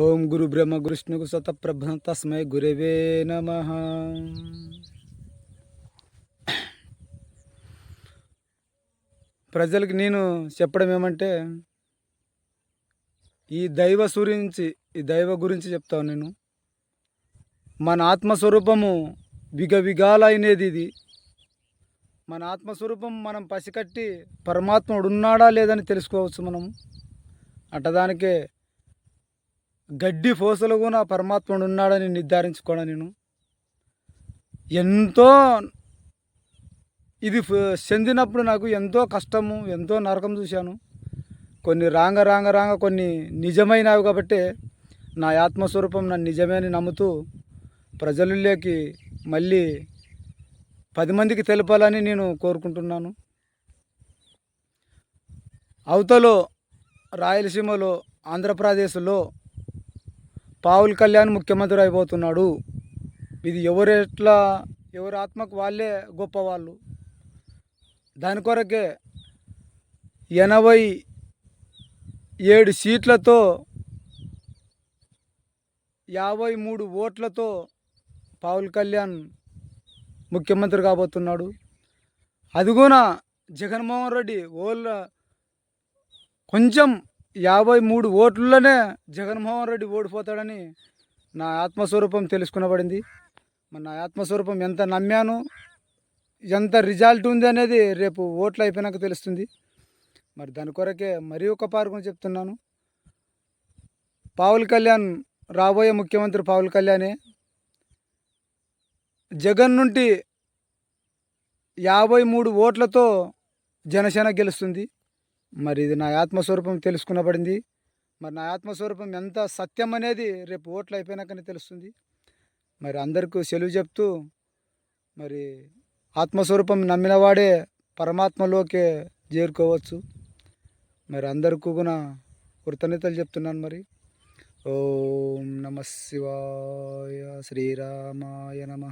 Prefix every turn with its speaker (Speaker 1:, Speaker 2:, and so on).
Speaker 1: ఓం గురు బ్రహ్మ గురుష్ణుకు సతప్రభ తస్మై గురవే నమ. ప్రజలకు నేను చెప్పడం ఏమంటే ఈ దైవ గురించి ఈ దైవ గురించి చెప్తాను నేను. మన ఆత్మస్వరూపము విగవిగాలైనది ఇది. మన ఆత్మస్వరూపం మనం పసికట్టి పరమాత్ముడు ఉన్నాడా లేదని తెలుసుకోవచ్చు మనం అట్టదానికే గడ్డి ఫోసలు కూడా పరమాత్ముడు ఉన్నాడని నిర్ధారించుకోవడం నేను. ఎంతో ఇది చెందినప్పుడు నాకు ఎంతో కష్టము ఎంతో నరకం చూశాను. కొన్ని రాంగ రాంగ రాంగ కొన్ని నిజమైనవి కాబట్టి నా ఆత్మస్వరూపం నన్ను నిజమే అని నమ్ముతూ ప్రజలలోకి మళ్ళీ పది మందికి తెలపాలని నేను కోరుకుంటున్నాను. అవతలో రాయలసీమలో ఆంధ్రప్రదేశ్లో పావుల్ కళ్యాణ్ ముఖ్యమంత్రి అయిపోతున్నాడు. ఇది ఎవరు ఎట్లా ఎవరి ఆత్మకు వాళ్ళే గొప్పవాళ్ళు. దాని కొరకే ఎనభై ఏడు సీట్లతో యాభై మూడు ఓట్లతో పావుల్ కళ్యాణ్ ముఖ్యమంత్రి కాబోతున్నాడు. అదిగోన జగన్మోహన్ రెడ్డి ఓళ్ళ కొంచెం యాభై మూడు ఓట్లలోనే జగన్మోహన్ రెడ్డి ఓడిపోతాడని నా ఆత్మస్వరూపం తెలుసుకునబడింది. మరి నా ఆత్మస్వరూపం ఎంత నమ్మాను ఎంత రిజల్ట్ ఉంది అనేది రేపు ఓట్లు అయిపోయినాక తెలుస్తుంది. మరి దాని కొరకే మరీ ఒక పార్కుని చెప్తున్నాను. పావుల్ కళ్యాణ్ రాబోయే ముఖ్యమంత్రి పావుల్ కళ్యాణే జగన్ నుండి యాభై మూడు ఓట్లతో జనసేన గెలుస్తుంది. మరి ఇది నా ఆత్మస్వరూపం తెలుసుకునబడింది. మరి నా ఆత్మస్వరూపం ఎంత సత్యం అనేది రేపు ఓట్లు అయిపోయినాకనే తెలుస్తుంది. మరి అందరికీ సెలవు చెప్తూ మరి ఆత్మస్వరూపం నమ్మినవాడే పరమాత్మలోకే చేరుకోవచ్చు. మరి అందరికీ కూడా కృతజ్ఞతలు చెప్తున్నాను మరి. ఓం నమ శివాయ శ్రీరామాయ నమ.